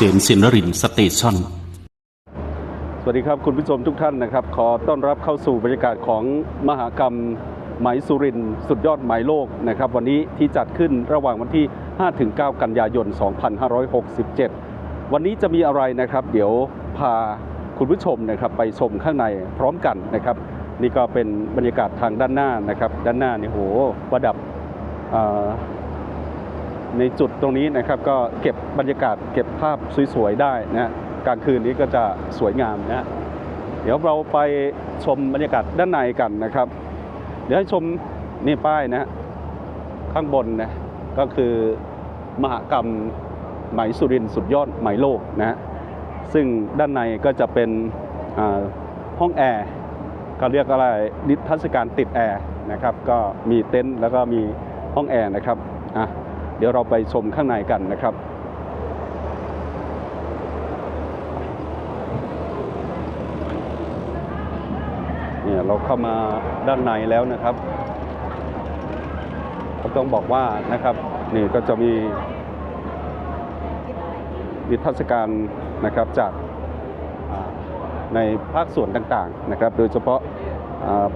ษมสินรินสเตชันสวัสดีครับคุณผู้ชมทุกท่านนะครับ ขอต้อนรับเข้าสู่บรรยากาศของมหากรรมไหมสุรินสุดยอดไหมโลกนะครับ วันนี้ที่จัดขึ้นระหว่างวันที่ 5-9 กันยายน 2567 วันนี้จะมีอะไรนะครับ เดี๋ยวพาคุณผู้ชมนะครับไปชมข้างในพร้อมกันนะครับ นี่ก็เป็นบรรยากาศทางด้านหน้านะครับ ด้านหน้านี่โหประดับ ในจุดตรงนี้นะครับก็เก็บบรรยากาศเก็บภาพสวยๆได้นะกลางคืนนี้ก็จะสวยงามนะเดี๋ยวเราไปชมบรรยากาศด้านในกันนะครับ เดี๋ยวให้ชมนี่ป้ายนะฮะข้างบนนะก็คือมหกรรมไหมสุรินทร์สุดยอดไหมโลกนะฮะซึ่งด้านในก็จะเป็นห้องแอร์ก็เรียกอะไรนิทรรศการติดแอร์นะครับ ก็มีเต็นท์แล้วก็มีห้องแอร์นะครับอะ เดี๋ยวเราไปชมข้างในกันนะครับเนี่ยเราเข้ามาด้านในแล้วนะครับก็ต้องบอกว่านะครับนี่ก็จะมีนิทรรศการนะครับจากในภาคส่วนต่างๆนะครับ โดยเฉพาะ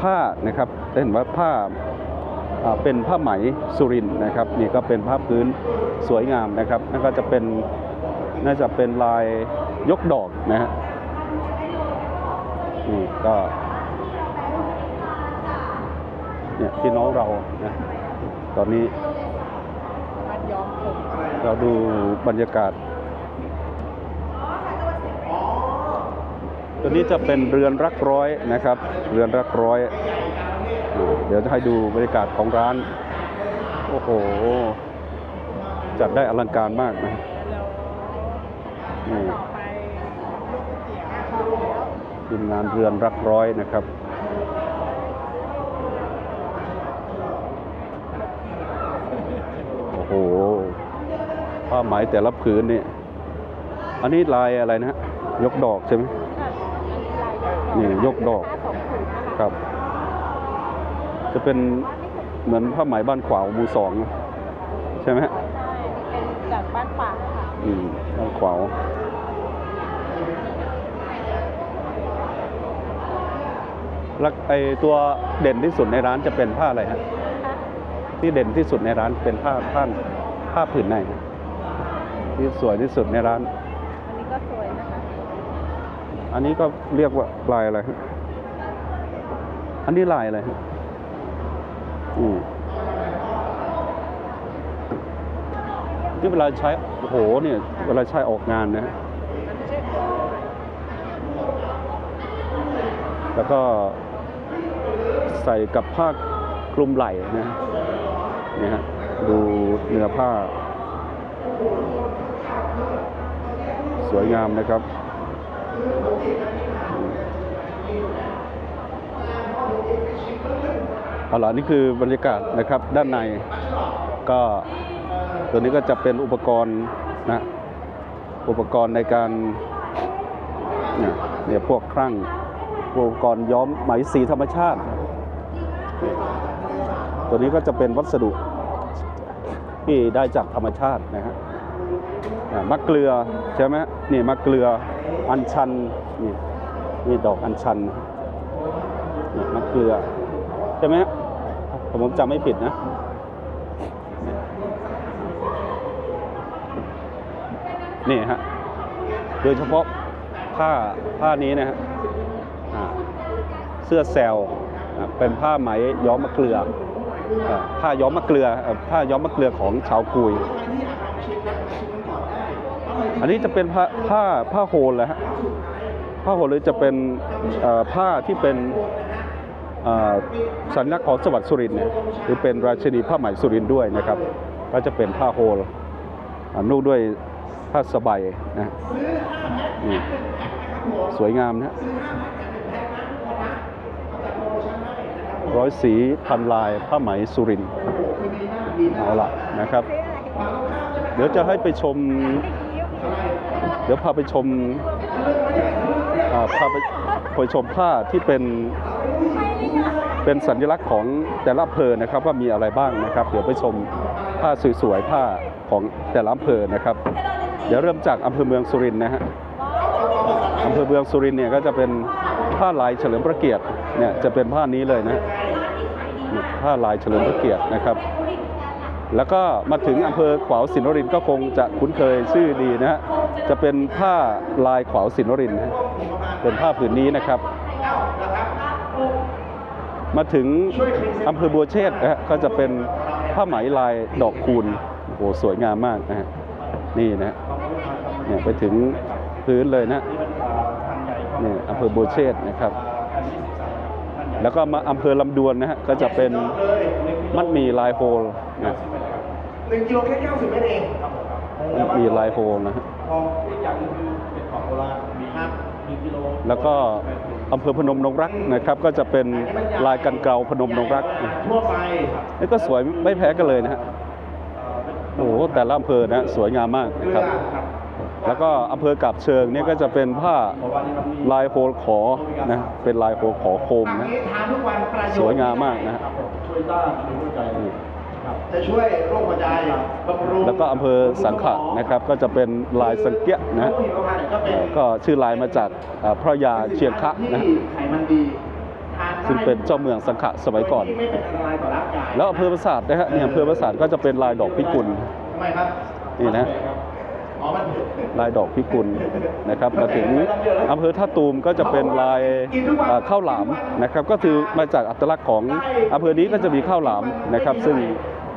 ผ้านะครับเห็นว่าผ้า เป็นผ้าไหมสุรินนะครับนี่ก็เป็นผ้าพื้นสวยงามนะครับนั่นก็จะเป็นน่าจะเป็นลายยกดอกนะฮะนี่ก็เนี่ยพี่น้องเรานะตอนนี้ เราดูบรรยากาศ ตัวนี้จะเป็นเรือนรักร้อยนะครับ เรือนรักร้อย เดี๋ยวจะให้ดูบรรยากาศของร้าน โอ้โห จัดได้อลังการมากนะนี่ทีมงานเรือนรักร้อยนะครับโอ้โหผ้าไหมแต่ละผืนนี่อันนี้ลายอะไรนะฮะยกดอกใช่ไหมนี่ยกดอกครับ จะเป็นเหมือนผ้าไหมบ้านขวาวหมูสองใช่ไหมฮะเป็นจากบ้านป่าค่ะอืมบ้านขวาวแล้วไอตัวเด่นที่สุดในร้านจะเป็นผ้าอะไรฮะที่เด่นที่สุดในร้านเป็นผ้าผ้าผ้าผืนไหนฮะที่สวยที่สุดในร้าน อันนี้ก็สวยนะคะ อันนี้ก็เรียกว่าลายอะไรฮะอันนี้ลายอะไรฮะ อืมที่เวลาใช้โอ้โหเนี่ย เวลาใช้ออกงานนะแล้วก็ใส่กับผ้าคลุมไหล่นะฮะเนี่ยฮะดูเนื้อผ้า สวยงามนะครับ เอาล่ะนี่คือบรรยากาศนะครับด้านในก็ตัวนี้ก็จะเป็นอุปกรณ์นะอุปกรณ์ในการเนี่ยพวกครั่งอุปกรณ์ย้อมไหมสีธรรมชาติ ตัวนี้ก็จะเป็นวัสดุที่ได้จากธรรมชาตินะฮะอ่ามะเกลือใช่ไหมนี่มะเกลืออัญชันนี่นี่ดอกอัญชันนี่มะเกลือใช่ไหมฮะ ผมจำไม่ผิดนะนี่ฮะโดยเฉพาะผ้าผ้านี้นะฮะเสื้อแซลเป็นผ้าไหมย้อมมะเกลืออผ้าย้อมมะเกลือผ้าย้อมมะเกลือของชาวกุย อันนี้จะเป็นผ้าผ้าผ้าโฮลแหละฮะผ้าโฮลเลยจะเป็นผ้าที่เป็น สัญลักษณ์ของจังหวัดสุรินเนี่ยหรือเป็นราชินีผ้าไหมสุรินด้วยนะครับ ก็จะเป็นผ้าโฮลนุ่งด้วยผ้าสบายนะนี่สวยงามนะร้อยสีพันลายผ้าไหมสุรินเอาละนะครับ เดี๋ยวจะให้ไปชม เดี๋ยวพาไปชมพาไปไปชมผ้าที่เป็น เป็นสัญลักษณ์ของแต่ละอำเภอนะครับว่ามีอะไรบ้างนะครับ เดี๋ยวไปชมผ้าสวยๆผ้าของแต่ละอำเภอนะครับ เดี๋ยวเริ่มจากอำเภอเมืองสุรินทร์นะฮะอำเภอเมืองสุรินทร์เนี่ยก็จะเป็นผ้าลายเฉลิมพระเกียรติเนี่ยจะเป็นผ้านี้เลยนะผ้าลายเฉลิมพระเกียรตินะครับ แล้วก็มาถึงอำเภอขวาวสินนรินทร์ก็คงจะคุ้นเคยชื่อดีนะฮะจะเป็นผ้าลายขวาวสินนรินทร์เป็นผ้าผืนนี้นะครับ มาถึงอำเภอบัวเชษฐ์นะฮะก็จะเป็นผ้าไหมลายดอกคูณโอ้โหสวยงามมากนะฮะนี่นะฮะเนี่ยไปถึงพื้นเลยนะนี่อำเภอบัวเชษฐ์นะครับ แล้วก็มาอำเภอลำดวนนะฮะก็จะเป็นมัดหมีลายโฮลนะหนึ่งกิโลแค่เก้าสิบเมตรเองมัดหมีลายโฮลนะฮะทองอีกอย่างหนึงคือเป็นของโบราณมีห้าหนึ่งกิโลแล้วก็ อำเภอพนมนงรักนะครับ ก็จะเป็นลายกันเกลาพนมนงรักทั่วไปนี่ก็สวยไม่แพ้กันเลยนะฮะโอ้โหแต่ละอำเภอนะสวยงามมากนะครับ แล้วก็อำเภอกาบเชิงเนี่ยก็จะเป็นผ้าลายโฮลขอนะเป็นลายโฮลขอโคมฝั่งนะนี้ทานทุกวันประโยชน์สวยงามมากนะฮะ ช่วยต้านหัวใจจะช่วยโรคหัวใจบำรุงแล้วก็อำเภอสังขะนะครับก็จะเป็นลายสังเกียะนะฮะผู้หญิงประมาณก็เป็นก็ชื่อลายมาจากอ่าพระยาเชียงคะนะฮะที่ไขมันดีทานได้ซึ่งเป็นเจ้าเมืองสังขะสมัยก่อนที่ไม่เป็นอันตรายต่อร่างกายแล้วอำเภอปราสาทนะฮะเนี่ยอำเภอปราสาทก็จะเป็นลายดอกพิกุลทำไมครับนี่นะอ๋อมัน ลายดอกพิกุลนะครับมาถึงอำเภอท่าตูมก็จะเป็นลายข้าวหลามนะครับ ก็คือมาจากอัตลักษณ์ของอำเภอนี้ก็จะมีข้าวหลามนะครับ ซึ่ง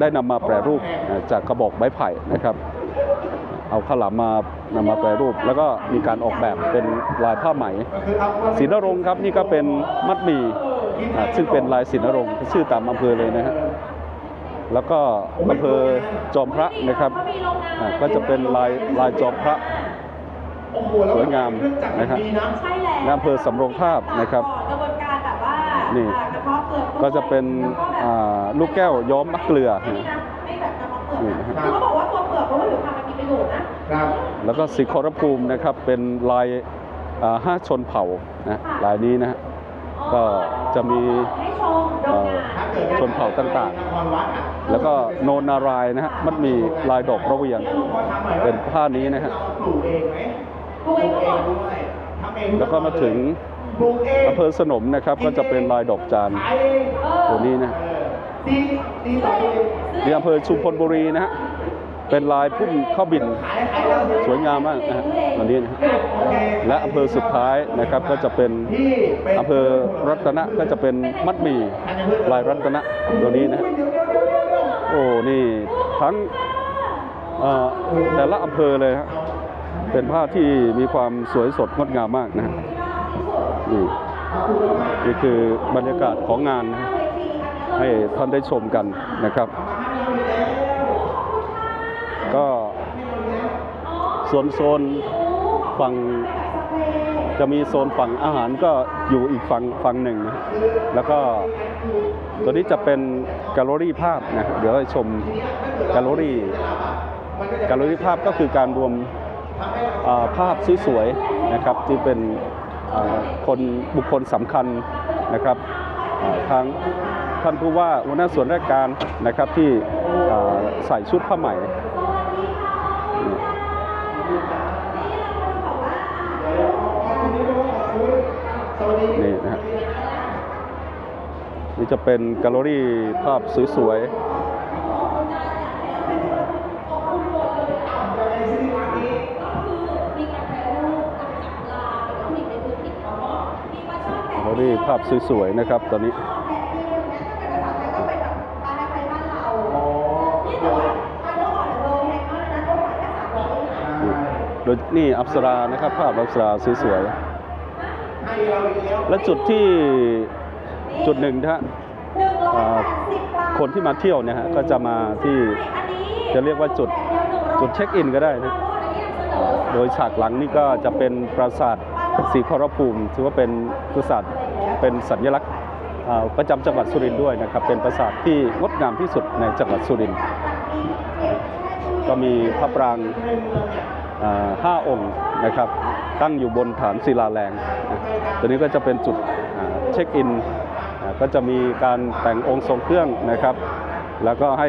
ได้นำมาแปรรูปจากกระบอกไม้ไผ่นะครับ เอาข้าวหลามมานำมาแปรรูป แล้วก็มีการออกแบบเป็นลายผ้าไหมคือเอาความศรีนรงครับนี่ก็เป็นมัดหมี่ซึ่งเป็นลายศรีนรงชื่อตามอำเภอเลยนะฮะ แล้วก็อำเภอจอมพระนะครับอ่าก็จะเป็นลายลายจอมพระโอ้โหแล้วสวยงามเครื่องจักรนะครับดีนะใช่แล้วและอำเภอสำโรงทาบนะครับกระบวนการแบบว่านี่อ่ากระเพาะเปลือกก็จะเป็นอ่าลูกแก้วย้อมมะเกลือไม่ฮะนะไม่แบบกระเพาะเปลือกนี่นะครันะบคือเขาบอกว่าตัวเปลือกเพราะว่าผิวพรรณมันมีประโยชน์นะครับแล้วก็สีขอรภูมินะครับเป็นลายอ่าห้าชนเผ่านะลายนี้นะฮะก็จะมีให้ชมโรงงานถ้าเกิดชนเผ่าต่างนครวัดอะๆ แล้วก็โนนารายนะฮะมันมีลายดอกระเวียงเป็นผ้านี้นะฮะเราปลูกเองไหมปลูกเองก็หมดด้วยทำเองแล้วก็มาถึงอำเภอสนมนะครับก็จะเป็นลายดอกจานตัวนี้นะเออดีดีต่อตัวองนี่อำเภอชุมพลบุรีนะฮะเป็นลายพุ่มข้าวบินสวยงามมากนะฮะตัวนี้นะและอำเภอสุดท้ายนะครับก็จะเป็นที่เป็นอำเภอรัตนะก็จะเป็นมัดหมี่ลายรัตนะตัวนี้นะ โอ้ นี่ทั้งแต่ละอำเภอเลยฮะเป็นผ้าที่มีความสวยสดงดงามมากนะฮะนี่นี่คือบรรยากาศของงานนะฮะให้ท่านได้ชมกันนะครับ ก็ส่วนโซนฝั่งจะมีโซนฝั่งอาหารก็อยู่อีกฝั่งฝั่งหนึ่งนะแล้วก็ ตัวนี้จะเป็นแกลเลอรี่ภาพนะเดี๋ยวไปชมแกลเลอรี่แกลเลอรี่ภาพก็คือการรวมภาพสวยๆนะครับที่เป็นคนบุคคลสำคัญนะครับอ่าทางท่านผู้ว่าหัวหน้าส่วนราชการนะครับที่ใส่ชุดผ้าใหม่ นี่จะเป็นแกลเลอรี่ภาพสวยๆแกลเลอรี่ภาพสวยๆนะครับตอนนี้โดยนี่อัปสรานะครับภาพอัปสราสวยๆและจุดที่ จุดหนึ่งนะฮะคนที่มาเที่ยวเนี่ยฮะก็จะมาที่จะเรียกว่าจุดจุดเช็คอินก็ได้นะโดยฉากหลังนี่ก็จะเป็นปราสาทสีขอรภูมิถือว่าเป็นปราสาทเป็นสัญลักษณ์ประจำจังหวัดสุรินทร์ด้วยนะครับ เป็นปราสาทที่งดงามที่สุดในจังหวัดสุรินทร์ก็มีพระปรางห้าองค์นะครับ ตั้งอยู่บนฐานศิลาแรง ตัวนี้ก็จะเป็นจุดเช็คอิน ก็จะมีการแต่งองค์ทรงเครื่องนะครับ แล้วก็ให้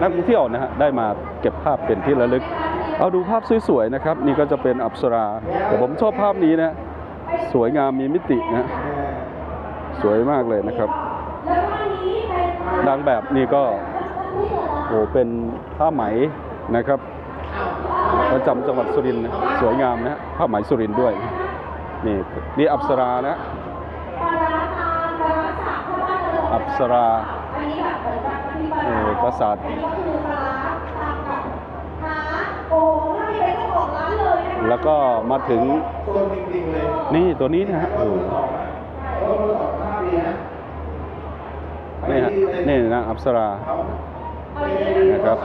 นักท่องเที่ยวนะฮะได้มาเก็บภาพเป็นที่ระลึก เอาดูภาพสวยๆนะครับ นี่ก็จะเป็นอัปสราแต่ผมชอบภาพนี้นะสวยงามมีมิตินะสวยมากเลยนะครับนางแบบนี่ก็โอ้เป็นผ้าไหมนะครับประจำจังหวัดสุรินทร์สวยงามนะผ้าไหมสุรินทร์ด้วย นี่นี่อัปสรานะ สราเออปราสาทแล้วก็มาถึงนี่ตัวนี้นะฮะโอ้นี่ฮะนี่นะอัปสรานะครับ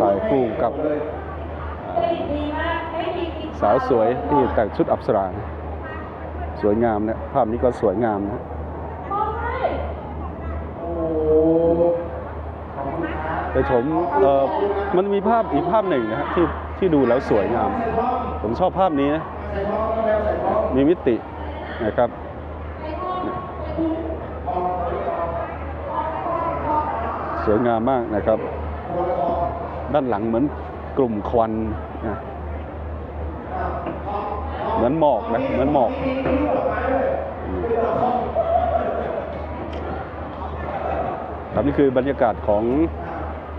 ถ่ายคู่กับสาวสวยที่แต่งชุดอัปสรา สวยงามนะภาพนี้ก็สวยงามนะ โอ้โหขอบคุณ ครับแต่ผมมันมีภาพอีกภาพหนึ่งนะฮะที่ที่ดูแล้วสวยงาม ผมชอบภาพนี้นะ มีมิตินะครับสวยงามมากนะครับ ด้านหลังเหมือนกลุ่มควันนะเหมือนหมอกนะเหมือนหมอกครับนี่คือบรรยากาศของ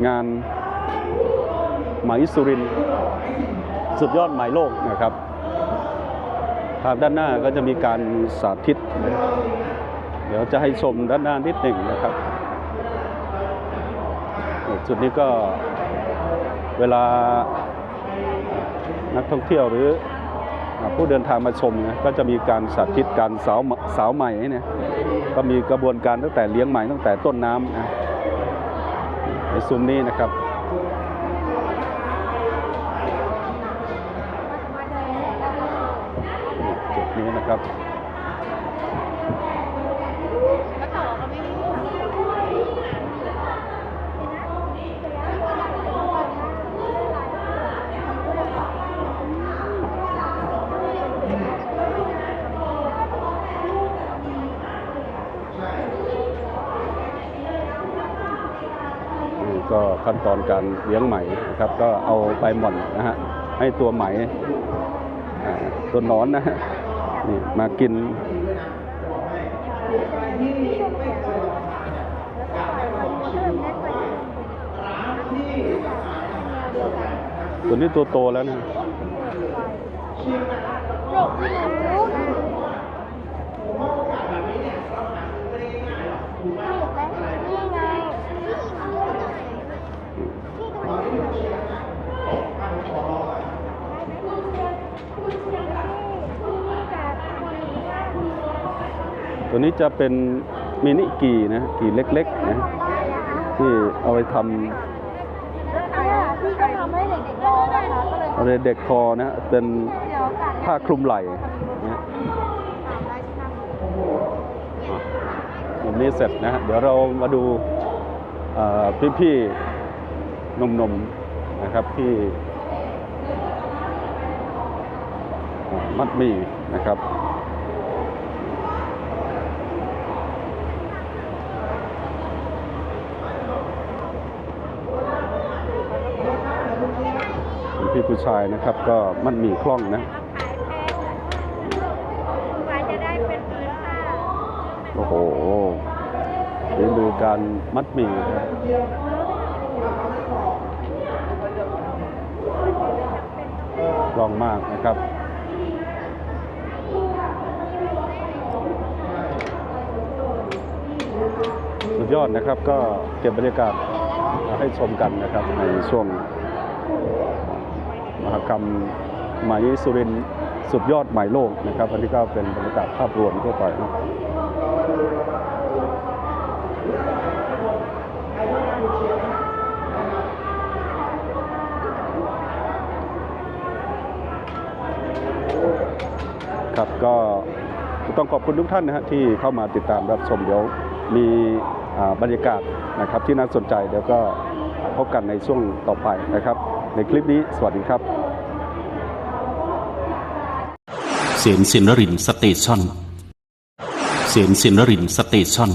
งานไหมสุรินสุดยอดไหมโลกนะครับ ทางด้านหน้าก็จะมีการสาธิต เดี๋ยวจะให้ชมด้านหน้านิดหนึ่งนะครับ จุดนี้ก็เวลานักท่องเที่ยวหรือผู้เดินทางมาชมนะก็จะมีการสาธิตการสาวสาวใหม่เนี่ยก็มีกระบวนการตั้งแต่เลี้ยงใหม่ตั้งแต่ต้นน้ำนะ ซุ้มนี้นะครับ จุดนี้นะครับ นี่ ก็ขั้นตอนการเลี้ยงไหมนะครับ ก็เอาใบหม่อนนะฮะให้ตัวไหม่ตัวนอนนะฮะนี่มากินตัวนี้ตัวโตแล้วนะ ตัวนี้จะเป็นมินิกีนะกีเล็กๆนะที่เอาไปทำเด็กๆรอนะคะก็เลยำอะไรเด็กคอนะเป็นผ้าคลุมไหล่นะมุมนี้เสร็จนะเดี๋ยวเรามาดูพี่ๆนมๆนะครับที่มัดมี่นะครับ พี่ผู้ชายนะครับ ก็มันมีคล่องนะกว่าจะได้เป็นพื้นผ้าโอ้โหนี่ดูการมัดหมี่นะคล่องมากนะครับสุดยอดนะครับก็เก็บบรรยากาศมาให้ชมกันนะครับในช่วง มหกรรมไหมสุรินสุดยอดหมโลกนะครับอันนี้ก็เป็นบรรยากาศภาพรวมทั่วไปนะครับก็ต้องขอบคุณทุกท่านนะฮะที่เข้ามาติดตามรับชมเดี๋ยวมีบรรยากาศนะครับที่น่าสนใจเดี๋ยวก็พบกันในช่วงต่อไปนะครับ ในคลิปนี้สวัสดีครับ เสียนสินรินสเตชันเสียนสินรินสเตชัน